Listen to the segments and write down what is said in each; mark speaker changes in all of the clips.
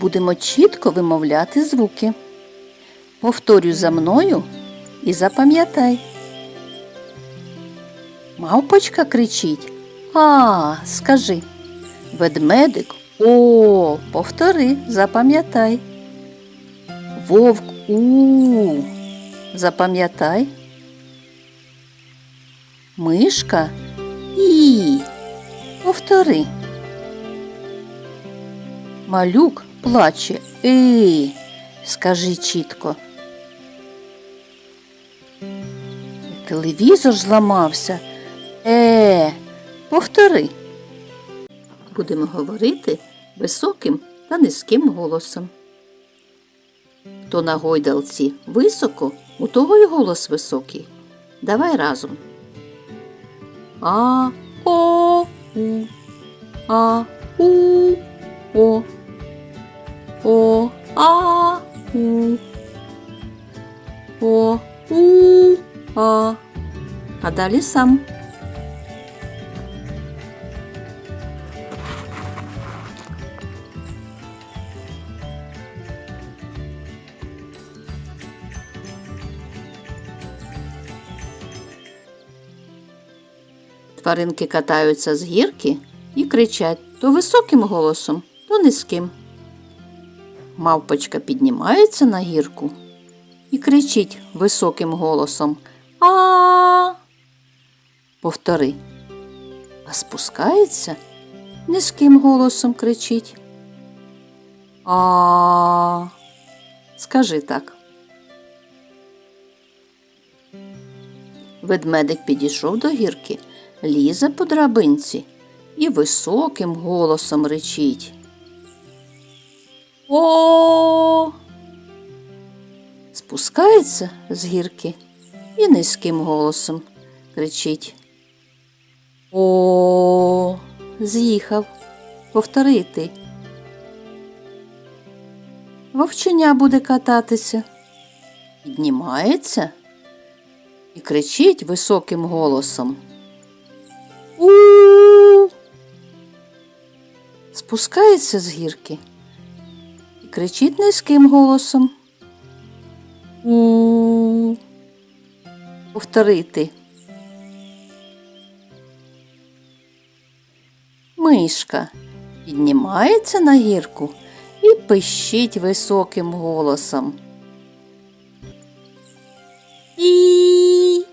Speaker 1: Будемо чітко вимовляти звуки. Повторюй за мною і запам'ятай. Мавпочка кричить А, скажи. Ведмедик О, повтори, запам'ятай. Вовк У. Запам'ятай. Мишка І. Повтори. Малюк плаче И. Скажи чітко. Телевізор зламався. Е. Повтори. Будемо говорити високим та низьким голосом. Хто на гойдалці високо, у того й голос високий. Давай разом. А, о, у. А, у. О, О, у, а. А далі сам. Тваринки катаються з гірки і кричать то високим голосом, то низьким. Мавпочка піднімається на гірку і кричить високим голосом А. Повтори. А спускається низьким голосом кричить. А. Скажи так. Ведмедик підійшов до гірки, лізе по драбинці і високим голосом речить. О. Спускається з гірки і низьким голосом кричить. О, з'їхав. Повторити. Вовченя буде кататися. Піднімається і кричить високим голосом. У. Спускається з гірки і кричить низьким голосом. Повторити. Мишка піднімається на гірку і пищить високим голосом. І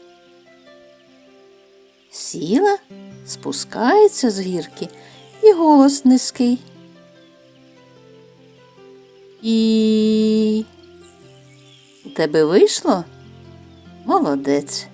Speaker 1: сіла, спускається з гірки і голос низький. І у тебе вийшло? Молодець.